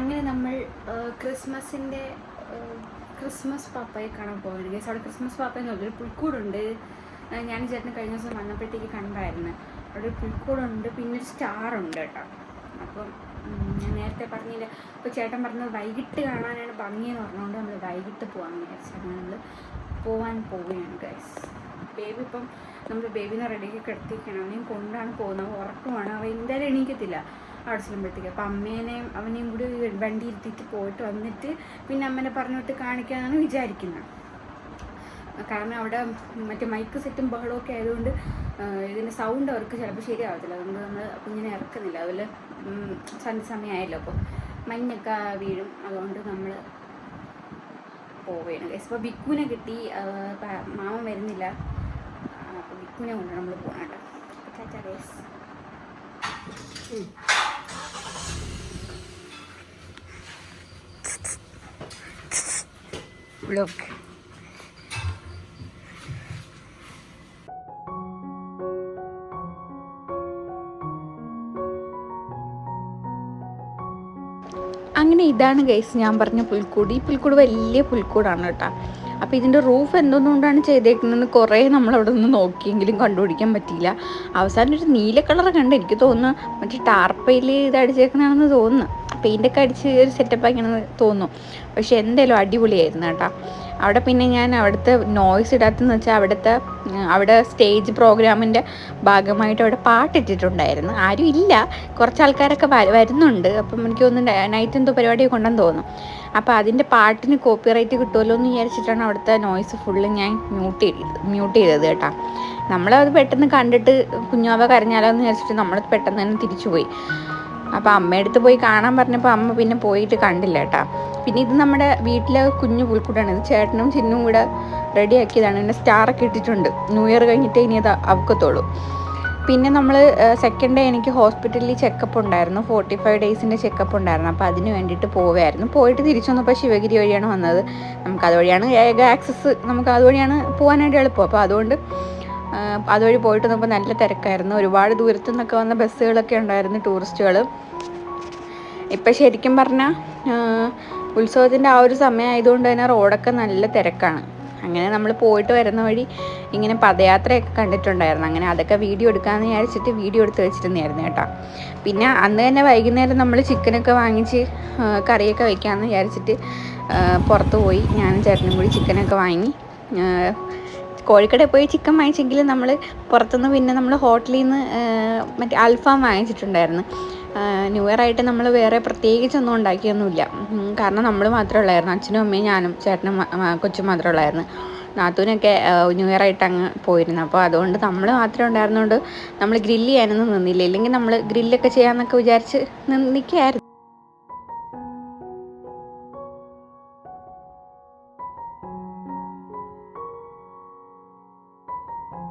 അങ്ങനെ നമ്മൾ ക്രിസ്മസിന്റെ ക്രിസ്മസ് പാപ്പയെ കാണാൻ ഗൈസ് അവിടെ ക്രിസ്മസ് പാപ്പ എന്ന് പറഞ്ഞൊരു പുൽക്കൂടുണ്ട്. ഞാൻ ചേട്ടന് കഴിഞ്ഞ ദിവസം വന്നപ്പോഴത്തേക്ക് കണ്ടായിരുന്നു. അവിടെ ഒരു പുൽക്കൂടുണ്ട്. പിന്നെ ഒരു സ്റ്റാർ ഉണ്ട് കേട്ടോ. അപ്പം ഞാൻ നേരത്തെ പറഞ്ഞില്ല അപ്പോൾ ചേട്ടൻ പറഞ്ഞത് വൈകിട്ട് കാണാനാണ് ഭംഗിയെന്ന് പറഞ്ഞുകൊണ്ട് നമ്മൾ വൈകിട്ട് പോകാൻ വിചാരിച്ചു. നമ്മൾ പോകാൻ പോവുകയാണ് ഗൈസ് ബേബി ഇപ്പം നമ്മൾ ബേബിനെ റെഡിയാക്കി കിടത്തിക്കണം അവനെയും കൊണ്ടാണ് പോകുന്നത്. ഉറക്കമാണ്. അവ എന്തായാലും എണീക്കത്തില്ല. അവിടെ ചെല്ലുമ്പോഴത്തേക്ക് അപ്പം അമ്മേനെയും അവനെയും കൂടി വണ്ടി ഇരുത്തിയിട്ട് പോയിട്ട് വന്നിട്ട് പിന്നെ അമ്മനെ പറഞ്ഞിട്ട് കാണിക്കാമെന്നാണ് വിചാരിക്കുന്നത്. കാരണം അവിടെ മറ്റേ മൈക്ക് സെറ്റും ബഹളമൊക്കെ ആയതുകൊണ്ട് ഇതിന്റെ സൗണ്ട് അവർക്ക് ചിലപ്പോൾ ശരിയാവത്തില്ല. അതുകൊണ്ട് നമ്മൾ കുഞ്ഞിനെ ഇറക്കുന്നില്ല. അതുപോലെ സന്ധ്യ സമയമായല്ലോ അപ്പോൾ മഞ്ഞൊക്കെ വീഴും. അതുകൊണ്ട് നമ്മൾ പോവുകയാണ്. ഗൈസ് അപ്പോൾ ബിക്കുവിനെ കിട്ടി. മാമൻ വരുന്നില്ല. അപ്പോൾ ബിക്കുവിനെ കൊണ്ട് നമ്മൾ പോകണം കേട്ടോ. ടാറ്റാ ഗൈസ്. വ്ളോഗ് അങ്ങനെ ഇതാണ് ഗൈസ് ഞാൻ പറഞ്ഞ പുൽക്കൂട്. ഈ പുൽക്കൂട് വലിയ പുൽക്കൂടാണ് കേട്ടോ. അപ്പോൾ ഇതിന്റെ റൂഫ് എന്തോന്നുകൊണ്ടാണ് ചെയ്തേക്കുന്നതെന്ന് കുറേ നമ്മൾ അവിടെ നിന്ന് നോക്കിയെങ്കിലും കണ്ടുപിടിക്കാൻ പറ്റിയില്ല. അവസാനം ഒരു നീല കളർ കണ്ട് എനിക്ക് തോന്നുന്നു മറ്റേ ടാർപ്പയിൽ ഇത് അടിച്ചേക്കുന്നതാണെന്ന് തോന്നുന്നു. പെയിന്റൊക്കെ അടിച്ച് ഒരു സെറ്റപ്പ് ആക്കണമെന്ന് തോന്നുന്നു. പക്ഷെ എന്തായാലും അടിപൊളിയായിരുന്നു കേട്ടോ. അവിടെ പിന്നെ ഞാൻ അവിടുത്തെ നോയ്സ് ഇടാത്തെന്ന് വെച്ചാൽ അവിടുത്തെ അവിടെ സ്റ്റേജ് പ്രോഗ്രാമിന്റെ ഭാഗമായിട്ട് അവിടെ പാട്ടിട്ടിട്ടുണ്ടായിരുന്നു. ആരും ഇല്ല. കുറച്ച് ആൾക്കാരൊക്കെ വരുന്നുണ്ട്. അപ്പം എനിക്ക് തോന്നുന്നു നൈറ്റ് എന്തോ പരിപാടി കൊണ്ടെന്ന് തോന്നും അപ്പോൾ അതിന്റെ പാട്ടിന് കോപ്പിറൈറ്റ് കിട്ടുമല്ലോ എന്ന് വിചാരിച്ചിട്ടാണ് അവിടുത്തെ നോയ്സ് ഫുള്ള് ഞാൻ മ്യൂട്ട് ചെയ്തത് മ്യൂട്ട് ചെയ്തത് കേട്ടോ. നമ്മളത് പെട്ടെന്ന് കണ്ടിട്ട് കുഞ്ഞാവ കരഞ്ഞാലോ എന്ന് വിചാരിച്ചിട്ട് നമ്മൾ പെട്ടെന്ന് തന്നെ തിരിച്ചു പോയി അപ്പോൾ അമ്മയടുത്ത് പോയി കാണാൻ പറഞ്ഞപ്പോൾ അമ്മ പിന്നെ പോയിട്ട് കണ്ടില്ല കേട്ടോ. പിന്നെ ഇത് നമ്മുടെ വീട്ടിലെ കുഞ്ഞു പുൽക്കൂടാണ് ഇത് ചേട്ടനും ചിന്നും കൂടെ റെഡിയാക്കിയതാണ് പിന്നെ സ്റ്റാറൊക്കെ ഇട്ടിട്ടുണ്ട്. ന്യൂ ഇയർ കഴിഞ്ഞിട്ട് ഇനി അത് അവക്കത്തുള്ളൂ. പിന്നെ നമ്മൾ സെക്കൻഡ് ഡേ എനിക്ക് ഹോസ്പിറ്റലിൽ ചെക്കപ്പ് ഉണ്ടായിരുന്നു. ഫോർട്ടി ഫൈവ് ഡേയ്സിന്റെ ചെക്കപ്പ് ഉണ്ടായിരുന്നു. അപ്പോൾ അതിന് വേണ്ടിയിട്ട് പോവുമായിരുന്നു പോയിട്ട് തിരിച്ചു വന്നപ്പോൾ ശിവഗിരി വഴിയാണ് വന്നത്. നമുക്ക് അതുവഴിയാണ് ഏക ആക്സസ് നമുക്ക് അതുവഴിയാണ് പോകാനായിട്ട് എളുപ്പം. അപ്പോൾ അതുകൊണ്ട് അതുവഴി പോയിട്ട് നോക്കുമ്പോൾ നല്ല തിരക്കായിരുന്നു. ഒരുപാട് ദൂരത്തു നിന്നൊക്കെ വന്ന ബസ്സുകളൊക്കെ ഉണ്ടായിരുന്നു ടൂറിസ്റ്റുകൾ ഇപ്പം ശരിക്കും പറഞ്ഞാൽ ഉത്സവത്തിന്റെ ആ ഒരു സമയമായതുകൊണ്ട് തന്നെ റോഡൊക്കെ നല്ല തിരക്കാണ്. അങ്ങനെ നമ്മൾ പോയിട്ട് വരുന്ന വഴി ഇങ്ങനെ പദയാത്രയൊക്കെ കണ്ടിട്ടുണ്ടായിരുന്നു. അങ്ങനെ അതൊക്കെ വീഡിയോ എടുക്കാമെന്ന് വിചാരിച്ചിട്ട് വീഡിയോ എടുത്ത് വെച്ചിരുന്നായിരുന്നു കേട്ടോ. പിന്നെ അന്ന് തന്നെ വൈകുന്നേരം നമ്മൾ ചിക്കനൊക്കെ വാങ്ങിച്ച് കറിയൊക്കെ വയ്ക്കാമെന്ന് വിചാരിച്ചിട്ട് പുറത്ത് പോയി. ഞാനും ചേട്ടനും കൂടി ചിക്കനൊക്കെ വാങ്ങി കോഴിക്കടയിൽ പോയി ചിക്കൻ വാങ്ങിച്ചെങ്കിൽ നമ്മൾ പുറത്തുനിന്ന് പിന്നെ നമ്മൾ ഹോട്ടലിൽ നിന്ന് മറ്റേ അൽഫാം വാങ്ങിച്ചിട്ടുണ്ടായിരുന്നു. ന്യൂ ഇയർ ആയിട്ട് നമ്മൾ വേറെ പ്രത്യേകിച്ചൊന്നും ഉണ്ടാക്കിയൊന്നുമില്ല. കാരണം നമ്മൾ മാത്രമേ ഉള്ളായിരുന്നു. അച്ഛനും അമ്മയും ഞാനും ചേട്ടനും കൊച്ചും മാത്രമേ ഉള്ളായിരുന്നു. നാത്തൂനൊക്കെ ന്യൂ ഇയർ ആയിട്ട് അങ്ങ് പോയിരുന്നു. അപ്പോൾ അതുകൊണ്ട് നമ്മൾ മാത്രമേ ഉണ്ടായിരുന്നതുകൊണ്ട് നമ്മൾ ഗ്രില്ല് ചെയ്യാനൊന്നും നിന്നില്ല. ഇല്ലെങ്കിൽ നമ്മൾ ഗ്രില്ലൊക്കെ ചെയ്യാമെന്നൊക്കെ വിചാരിച്ച് നിൽക്കുകയായിരുന്നു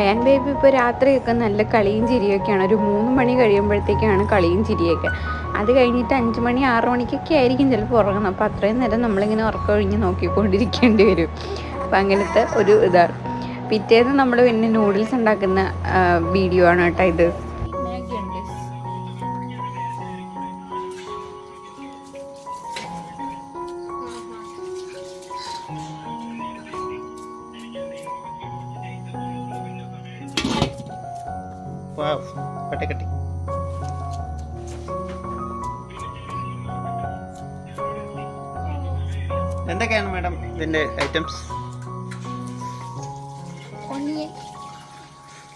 അയാൻ ബേബി ഇപ്പോൾ രാത്രിയൊക്കെ നല്ല കളിയും ചിരിയൊക്കെയാണ്. ഒരു മൂന്ന് മണി കഴിയുമ്പോഴത്തേക്കാണ് കളിയും ചിരിയൊക്കെ. അത് കഴിഞ്ഞിട്ട് അഞ്ച് മണി ആറ് മണിക്കൊക്കെ ആയിരിക്കും ചിലപ്പോൾ ഉറങ്ങുന്നത്. അപ്പോൾ അത്രയും നേരം നമ്മളിങ്ങനെ ഉറക്കമൊഴിഞ്ഞ് നോക്കിക്കൊണ്ടിരിക്കേണ്ടി വരും. അപ്പം അങ്ങനത്തെ ഒരു ഇതാണ്. പിറ്റേന്ന് നമ്മൾ പിന്നെ നൂഡിൽസ് ഉണ്ടാക്കുന്ന വീഡിയോ ആണ് കേട്ടോ ഇത്. പട്ടക്കട്ടി എന്തൊക്കെയാണ് മാഡം ഇതിന്റെ ഐറ്റംസ്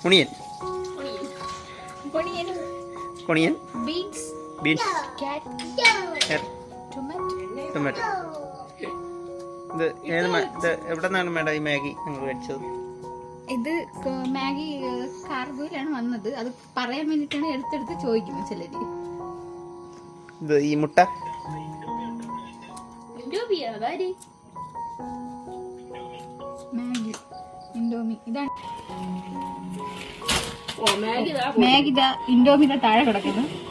ഉണിയൻ കൊണിയൻ ബീൻസ്. ബീൻസ്. ടൊമാറ്റോ. ഇത് ഏത് ഇത് എവിടെ നിന്നാണ് മാഡം ഈ മാഗി നിങ്ങൾ മേടിച്ചത്? ഇത് മാഗി കാർഗോയിലാണ് വന്നത്. അത് പറയാൻ വേണ്ടിട്ടാണ് എടുത്തെടുത്ത് ചോദിക്കുന്നത് ചിലര്. ഇത് ഈ മുട്ട? Maggi Indomie. ഇതാണ്. മാഗി ഇൻഡോമിയുടെ താഴെ കിടക്കുന്നു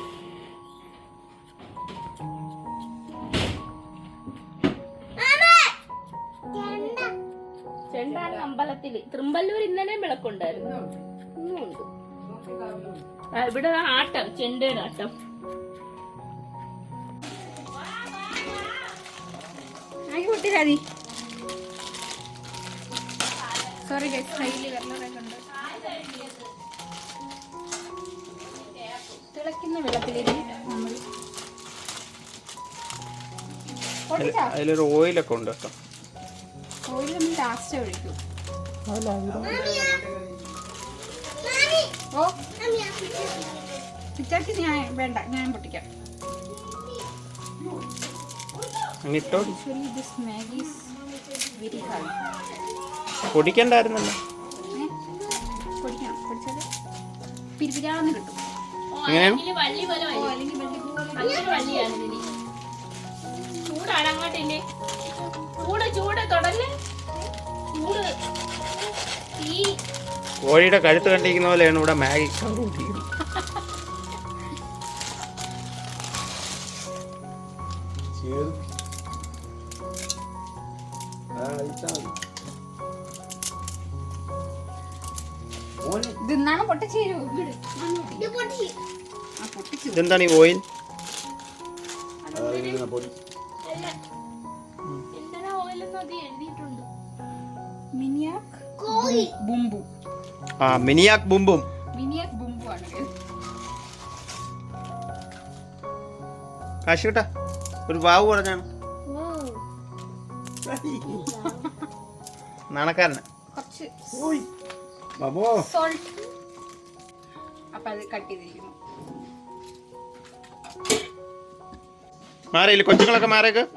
അമ്പലത്തിൽ തൃമ്പല്ലൂർ ഇന്നലെയും വിളക്കുണ്ടായിരുന്നു ഇന്നും ഉണ്ട് ഇവിടെ ആട്ടം ചെണ്ടയുടെ ആട്ടം. മാഗി പൊട്ടിരാതി സോറി കയ്യിൽ വെള്ളം തിളയ്ക്കുന്ന വെള്ളത്തിലേക്ക് നമ്മൾ അതിലൊരു ഓയിലൊക്കെ ഉണ്ട് കേട്ടോ. ഓയിൽ നമ്മൾ ലാസ്റ്റ് ഒഴിക്കും. ഓ പിച്ചാക്ക് ഞാൻ വേണ്ട ഞാൻ പൊട്ടിക്കാം പൊടിക്കണ്ടായിരുന്നല്ലോ. പിരിപിരാന്ന് കിട്ടും ചൂടാണ് അങ്ങോട്ടില്ലേ ചൂട് ചൂട് തുടങ്ങി ചൂട്. കോഴിയുടെ കഴുത്ത് കണ്ടിരിക്കുന്ന പോലെയാണ് ഇവിടെ മാഗി കൂട്ടിയിരിക്കുന്നത് ഇതെന്നാണ് പൊട്ടിച്ചേരൂ വീട് ആ പൊട്ടിച്ചു ഇതെന്താണ് ഈ ഓയിൽ ബുംബു. ആ മിനിയാക് ബുംബും. മിനിയാക് ബുംബു ആണ് ഇത്. കാശ് ഒരു വാവ് പറഞ്ഞാണ്. നാണക്കാരന്. മാറിയില്ല കൊച്ചുങ്ങളൊക്കെ മാറിയേക്ക്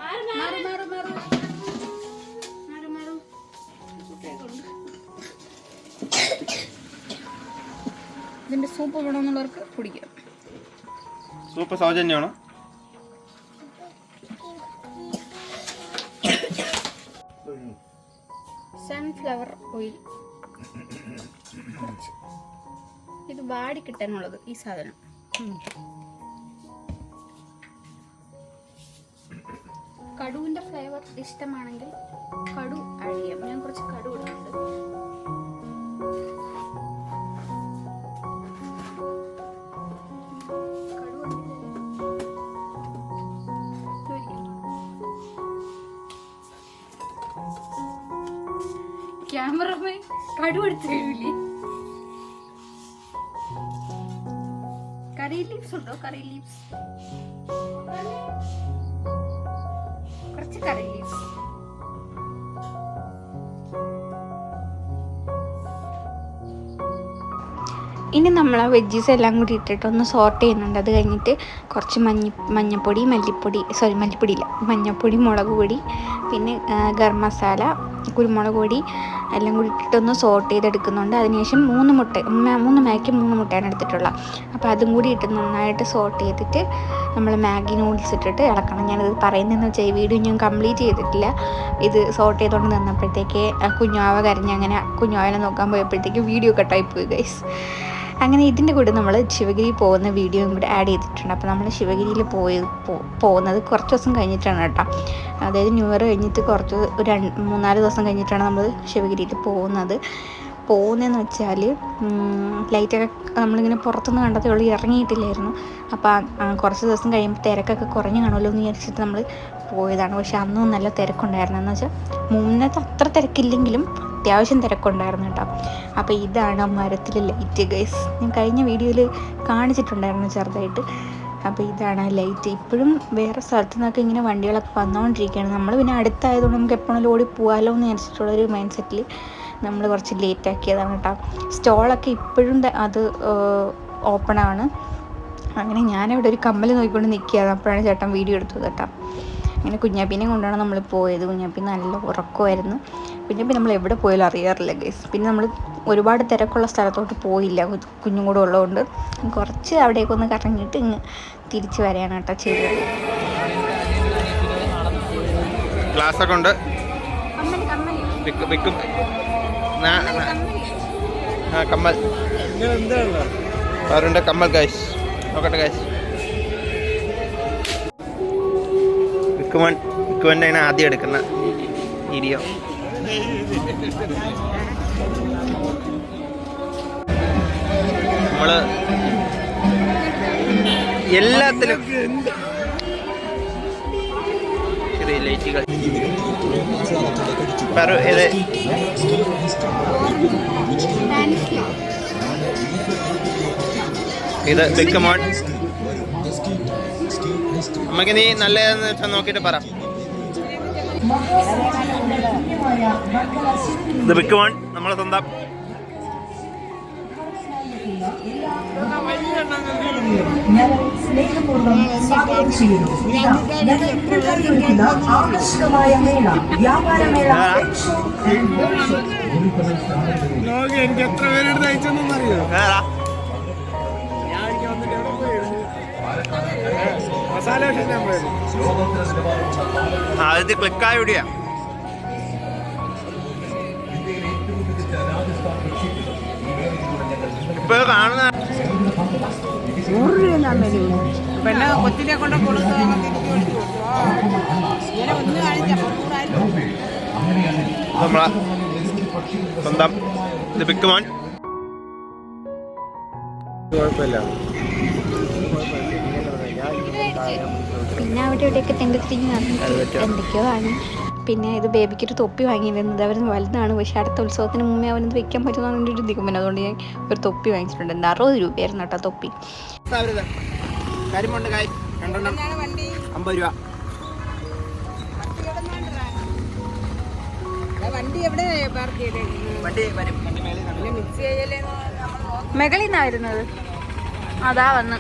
ഇതിന്റെ സൂപ്പ് വേണമെന്നുള്ളവർക്ക് കുടിക്കാം. സൂപ്പ് സൗജന്യമാണ്? സൺഫ്ലവർ ഓയിൽ ഇത് വാടി കിട്ടാനുള്ളത് ഈ സാധനം. കടുവിന്റെ ഫ്ലേവർ ഇഷ്ടമാണെങ്കിൽ കടു അഴിയാം ഞാൻ കുറച്ച് കടു ഇടുന്നുണ്ട്. ക്യാമറമാൻ കടുവെടുത്ത് കഴിയില്ലേ കറി ലീവ്സ് ഉണ്ടോ? കറി ലീവ്സ് കുറച്ച് കറി ലീവ്സ് ഇനി നമ്മൾ ആ വെജീസ് എല്ലാം കൂടി ഇട്ടിട്ട് ഒന്ന് സോർട്ട് ചെയ്യുന്നുണ്ട്. അത് കഴിഞ്ഞിട്ട് കുറച്ച് മഞ്ഞ മഞ്ഞപ്പൊടി മല്ലിപ്പൊടി സോറി മല്ലിപ്പൊടി ഇല്ല. മഞ്ഞപ്പൊടി മുളക് പൊടി പിന്നെ ഗരം മസാല കുരുമുളക് പൊടി എല്ലാം കൂടി ഇട്ടിട്ടൊന്ന് സോർട്ട് ചെയ്തെടുക്കുന്നുണ്ട്. അതിനുശേഷം മൂന്ന് മുട്ട മൂന്ന് മാഗി മൂന്ന് മുട്ടയാണ് എടുത്തിട്ടുള്ളത്. അപ്പോൾ അതും കൂടി ഇട്ട് നന്നായിട്ട് സോട്ട് ചെയ്തിട്ട് നമ്മൾ മാഗി നൂഡിൽസ് ഇട്ടിട്ട് ഇളക്കണം. ഞാനിത് പറയുന്നതെന്ന് വെച്ചാൽ ഈ വീഡിയോ ഞാൻ കംപ്ലീറ്റ് ചെയ്തിട്ടില്ല. ഇത് സോട്ട് ചെയ്തുകൊണ്ട് നിന്നപ്പോഴത്തേക്ക് കുഞ്ഞാവ കരഞ്ഞ് അങ്ങനെ കുഞ്ഞാവനെ നോക്കാൻ പോയപ്പോഴത്തേക്ക് വീഡിയോ കട്ടായി പോയി ഗൈസ് അങ്ങനെ ഇതിന്റെ കൂടെ നമ്മൾ ശിവഗിരി പോകുന്ന വീഡിയോയും കൂടെ ആഡ് ചെയ്തിട്ടുണ്ട്. അപ്പോൾ നമ്മൾ ശിവഗിരിയിൽ പോയി പോകുന്നത് കുറച്ച് ദിവസം കഴിഞ്ഞിട്ടാണ് കേട്ടോ. അതായത് ന്യൂ ഇയർ കഴിഞ്ഞിട്ട് കുറച്ച് ഒരു രണ്ട് മൂന്നാൽ ദിവസം കഴിഞ്ഞിട്ടാണ് നമ്മൾ ശിവഗിരിയിൽ പോകുന്നത്. പോകുന്നതെന്ന് വെച്ചാൽ ലൈറ്റൊക്കെ നമ്മളിങ്ങനെ പുറത്തുനിന്ന് കണ്ടതേ ഉള്ളൂ ഇറങ്ങിയിട്ടില്ലായിരുന്നു. അപ്പോൾ കുറച്ച് ദിവസം കഴിയുമ്പോൾ തിരക്കൊക്കെ കുറഞ്ഞു കാണുമല്ലോ എന്ന് വിചാരിച്ചിട്ട് നമ്മൾ പോയതാണ്. പക്ഷെ അന്നും നല്ല തിരക്കുണ്ടായിരുന്നു. എന്ന് വെച്ചാൽ മുന്നത്തെ അത്ര തിരക്കില്ലെങ്കിലും അത്യാവശ്യം തിരക്കുണ്ടായിരുന്നു കേട്ടോ. അപ്പോൾ ഇതാണ് മരത്തിലെ ലൈറ്റ് ഗൈസ് ഞാൻ കഴിഞ്ഞ വീഡിയോയിൽ കാണിച്ചിട്ടുണ്ടായിരുന്നു ചെറുതായിട്ട്. അപ്പോൾ ഇതാണ് ലൈറ്റ് ഇപ്പോഴും വേറെ സ്ഥലത്തു നിന്നൊക്കെ ഇങ്ങനെ വണ്ടികളൊക്കെ വന്നുകൊണ്ടിരിക്കുകയാണ് നമ്മൾ പിന്നെ അടുത്തായതുകൊണ്ട് നമുക്ക് എപ്പോഴും ഓടി പോകാമല്ലോ എന്ന് വിചാരിച്ചിട്ടുള്ളൊരു മൈൻഡ് സെറ്റിൽ നമ്മൾ കുറച്ച് ലേറ്റ് ആക്കിയതാണ് കേട്ടോ. സ്റ്റോളൊക്കെ ഇപ്പോഴും അത് ഓപ്പൺ ആണ്. അങ്ങനെ ഞാനിവിടെ ഒരു കമ്മൽ നോക്കിക്കൊണ്ട് നിൽക്കുകയാണ് അപ്പോഴാണ് ചേട്ടൻ വീഡിയോ എടുത്തത് കേട്ടോ. അങ്ങനെ കുഞ്ഞാപ്പിനെ കൊണ്ടാണ് നമ്മൾ പോയത്. കുഞ്ഞാപ്പി നല്ല ഉറക്കമായിരുന്നു. കുഞ്ഞാപ്പി നമ്മൾ എവിടെ പോയാലും അറിയാറില്ല ഗൈസ് പിന്നെ നമ്മൾ ഒരുപാട് തിരക്കുള്ള സ്ഥലത്തോട്ട് പോയില്ല. കുഞ്ഞും കൂടെ ഉള്ളതുകൊണ്ട് കുറച്ച് അവിടേക്ക് ഒന്ന് കറങ്ങിയിട്ട് ഇങ്ങ് തിരിച്ച് വരാണ് കേട്ടോ ചെയ്തത്. ഗ്ലാസ് ഒക്കെ ഉണ്ട്. വിക്കും വിക്കും. നാ- നാ- ആ കമ്മൽ. അവരുണ്ട് കമ്മൽ ഗൈസ് നോക്കട്ടെ ഗൈസ് വിക്കുമൻ വിക്കുമന്റെ ആണ് ആദ്യം എടുക്കുന്ന വീഡിയോ. നമ്മൾ എല്ലാത്തിലും ഇത് ഇത് അമ്മയ്ക്ക് നീ നല്ല നോക്കിട്ട് നോക്കിയിട്ട് പറ. ഇത് ബിക്കമോൺ നമ്മളെ സ്വന്തം. സ്നേഹപൂർവം സ്വാഗതം ചെയ്യുന്നു ആകർഷകമായ മേള ഷോ ആൻഡ് ബോട്ട് ഷോ. ഏതാ? ആ ഇത് ക്ലിക്കായ എവിടെയാ ഇപ്പൊ കാണുന്ന പെണ്ണ് കൊച്ചിനെ കൊണ്ട് കൊടുത്ത് ഇങ്ങനെ ഒന്ന് കാണിച്ച സ്വന്തം ഇത് ബിക്കുമോൻ പിന്നെ അവിടെ ഇവിടെയൊക്കെ തെണ്ടി തിരിഞ്ഞ് നടന്നിട്ട് എന്തൊക്കെയോ ആണ്. പിന്നെ ഇത് ബേബിക്ക് ഒരു തൊപ്പി വാങ്ങിയിരുന്നത് അവർ വലുതാണ് പക്ഷേ അടുത്ത ഉത്സവത്തിന് മുമ്പേ അവനത് വെക്കാൻ പറ്റുന്ന എന്റെ ഒരു നിഗമനം അതുകൊണ്ട് ഞാൻ ഒരു തൊപ്പി വാങ്ങിച്ചിട്ടുണ്ട്. അറുപത് രൂപയായിരുന്നു കേട്ടോ തൊപ്പി. വണ്ടി എവിടെ പാർക്ക് ചെയ്തേക്കുന്നത് വണ്ടി വരും. വണ്ടി അതാ വന്ന്.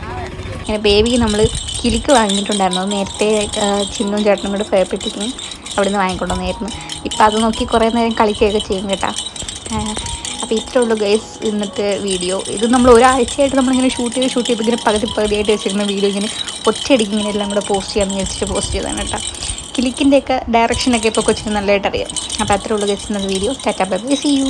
അങ്ങനെ ബേബിക്ക് നമ്മൾ കിലിക്ക് വാങ്ങിയിട്ടുണ്ടായിരുന്നു. നേരത്തെ ചിന്നും ചേട്ടനും കൂടെ ഭയപ്പെട്ടിരിക്കും അവിടെ നിന്ന് വാങ്ങിക്കൊണ്ടുവന്നായിരുന്നു. ഇപ്പം അത് നോക്കി കുറേ നേരം കളിക്കുകയൊക്കെ ചെയ്യും കേട്ടോ. അപ്പോൾ ഇത്രേ ഉള്ളൂ ഗൈസ് ഇന്നത്തെ വീഡിയോ ഇത് നമ്മൾ ഒരാഴ്ചയായിട്ട് നമ്മളിങ്ങനെ ഷൂട്ട് ചെയ്ത് ഷൂട്ട് ചെയ്ത് ഇങ്ങനെ പകുതി പകുതിയായിട്ട് വെച്ചിരുന്ന വീഡിയോ ഇങ്ങനെ ഒറ്റയടിക്ക് ഇങ്ങനെ എല്ലാം കൂടെ പോസ്റ്റ് ചെയ്യാമെന്ന് വിചാരിച്ചിട്ട് പോസ്റ്റ് ചെയ്തതാണ് കേട്ടോ. കിലിക്കിന്റെയൊക്കെ ഡയറക്ഷനൊക്കെ ഇപ്പോൾ കൊച്ചിന് നല്ലതായിട്ട് അറിയാം അപ്പോൾ അത്രേ ഉള്ളൂ ഗൈസ് ഇന്നത്തെ video tata bye see you